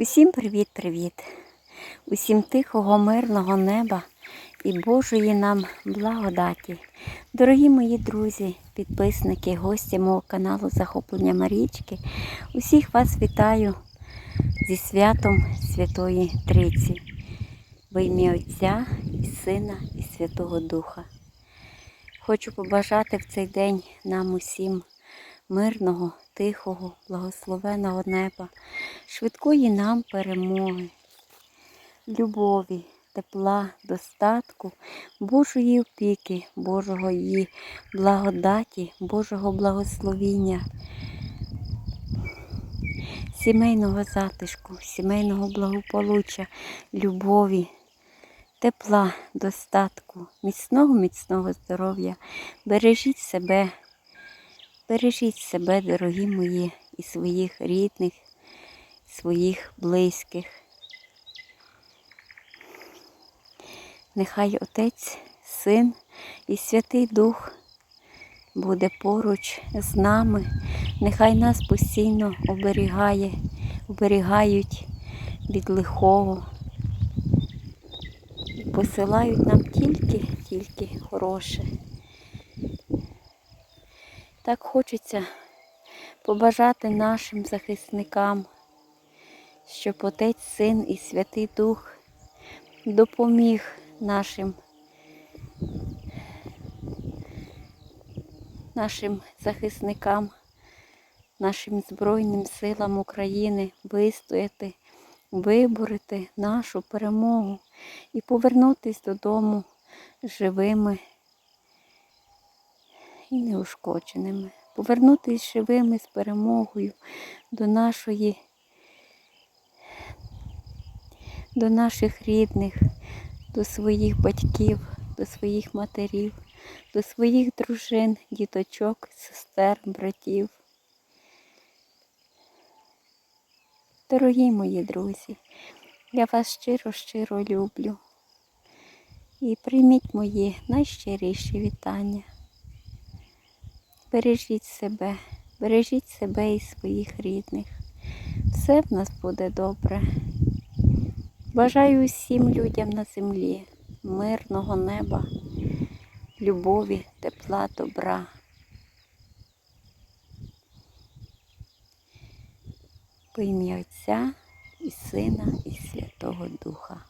Усім привіт-привіт! Усім тихого, мирного неба і Божої нам благодаті. Дорогі мої друзі, підписники, гості мого каналу Захоплення Марічки. Усіх вас вітаю зі святом Святої Триці. Во ім'я Отця і Сина, і Святого Духа. Хочу побажати в цей день нам усім мирного, тихого, благословеного неба, швидкої нам перемоги, любові, тепла, достатку, Божої опіки, Божого її благодаті, Божого благословіння, сімейного затишку, сімейного благополуччя, любові. Тепла, достатку, міцного, міцного здоров'я. Бережіть себе, бережіть себе, дорогі мої, і своїх рідних, своїх близьких. Нехай Отець, Син і Святий Дух буде поруч з нами, нехай нас постійно оберігає, оберігають від лихого посилають нам тільки, тільки хороше. Так хочеться побажати нашим захисникам, щоб Отець, Син і Святий Дух допоміг нашим, нашим захисникам, нашим Збройним силам України вистояти виборити нашу перемогу і повернутися додому живими і неушкодженими. Повернутися живими з перемогою до нашої, до наших рідних, до своїх батьків, до своїх матерів, до своїх дружин, діточок, сестер, братів. Дорогі мої друзі, я вас щиро-щиро люблю. І прийміть мої найщиріші вітання. Бережіть себе, бережіть себе і своїх рідних. Все в нас буде добре. Бажаю усім людям на землі, мирного неба, любові, тепла, добра. По ім'я Отця і Сина, і Святого Духа.